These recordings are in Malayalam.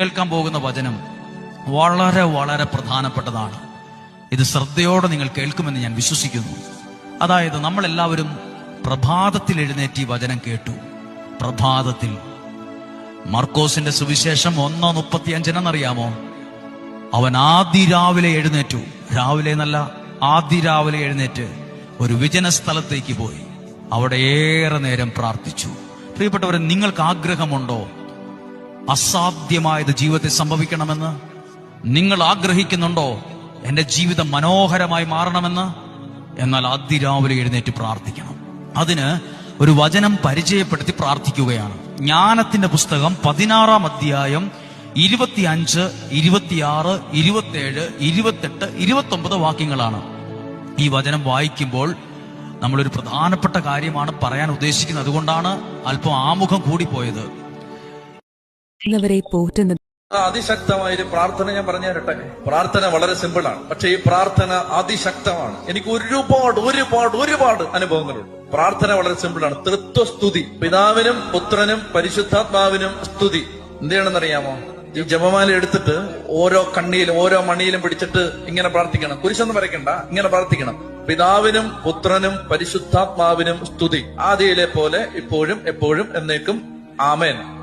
കേൾക്കാൻ പോകുന്ന വചനം വളരെ വളരെ പ്രധാനപ്പെട്ടതാണ്. ഇത് ശ്രദ്ധയോടെ നിങ്ങൾ കേൾക്കുമെന്ന് ഞാൻ വിശ്വസിക്കുന്നു. അതായത് നമ്മൾ എല്ലാവരും പ്രഭാതത്തിൽ എഴുന്നേറ്റ് ഈ വചനം കേട്ടു. പ്രഭാതത്തിൽ. മർക്കോസിന്റെ സുവിശേഷം ഒന്നോ മുപ്പത്തി അഞ്ചിനെന്നറിയാമോ അവൻ ആദ്യ രാവിലെ എഴുന്നേറ്റു. രാവിലെ എന്നല്ല ആദ്യ രാവിലെ എഴുന്നേറ്റ് ഒരു വിജന സ്ഥലത്തേക്ക് പോയി. അവിടെ ഏറെ നേരം പ്രാർത്ഥിച്ചു. പ്രിയപ്പെട്ടവരെ നിങ്ങൾക്ക് ആഗ്രഹമുണ്ടോ അസാധ്യമായത് ജീവിതത്തിൽ സംഭവിക്കണമെന്ന് നിങ്ങൾ ആഗ്രഹിക്കുന്നുണ്ടോ? എന്റെ ജീവിതം മനോഹരമായി മാറണമെന്ന് എന്നാൽ അതിരാവിലെ എഴുന്നേറ്റ് പ്രാർത്ഥിക്കണം. അതിന് ഒരു വചനം പരിചയപ്പെടുത്തി പ്രാർത്ഥിക്കുകയാണ്. ജ്ഞാനത്തിന്റെ പുസ്തകം പതിനാറാം അധ്യായം ഇരുപത്തി അഞ്ച് ഇരുപത്തിയാറ് ഇരുപത്തിയേഴ് ഇരുപത്തെട്ട് ഇരുപത്തൊമ്പത് വാക്യങ്ങളാണ്. ഈ വചനം വായിക്കുമ്പോൾ നമ്മളൊരു പ്രധാനപ്പെട്ട കാര്യമാണ് പറയാൻ ഉദ്ദേശിക്കുന്നത്. അതുകൊണ്ടാണ് അല്പം ആമുഖം കൂടിപ്പോയത്. ന്നവരെ പോറ്റുന്ന ആ അതിശക്തമായ ഒരു പ്രാർത്ഥന ഞാൻ പറഞ്ഞു തരട്ടെ പ്രാർത്ഥന വളരെ സിമ്പിൾ ആണ് പക്ഷെ ഈ പ്രാർത്ഥന അതിശക്തമാണ്. എനിക്ക് ഒരുപാട് ഒരുപാട് ഒരുപാട് അനുഭവങ്ങളുണ്ട്. പ്രാർത്ഥന വളരെ സിമ്പിൾ ആണ് തൃത്വസ്തുതി. പിതാവിനും പുത്രനും പരിശുദ്ധാത്മാവിനും സ്തുതി. എന്തിനാണെന്നറിയാമോ ഈ ജപമാല എടുത്തിട്ട് ഓരോ കണ്ണിയിലും ഓരോ മണിയിലും പിടിച്ചിട്ട് ഇങ്ങനെ പ്രാർത്ഥിക്കണം. കുരിശൊന്നും വരയ്ക്കണ്ട. ഇങ്ങനെ പ്രാർത്ഥിക്കണം. പിതാവിനും പുത്രനും പരിശുദ്ധാത്മാവിനും സ്തുതി. ആദ്യയിലെ പോലെ ഇപ്പോഴും എപ്പോഴും എന്നേക്കും. ആമേൻ.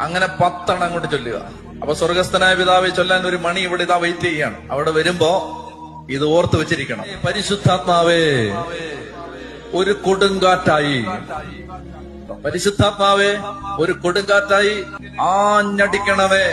അങ്ങനെ പത്തെണ്ണം അങ്ങോട്ട് ചൊല്ലുക. അപ്പൊ സ്വർഗസ്ഥനായ പിതാവെ ചൊല്ലാൻ ഒരു മണി ഇവിടെ ഇതാ വെയിറ്റ് ചെയ്യാണ് അവിടെ വരുമ്പോ ഇത് ഓർത്ത് വെച്ചിരിക്കണം. പരിശുദ്ധാത്മാവേ ഒരു കൊടുങ്കാറ്റായി. പരിശുദ്ധാത്മാവേ ഒരു കൊടുങ്കാറ്റായി ആഞ്ഞടിക്കണമേ.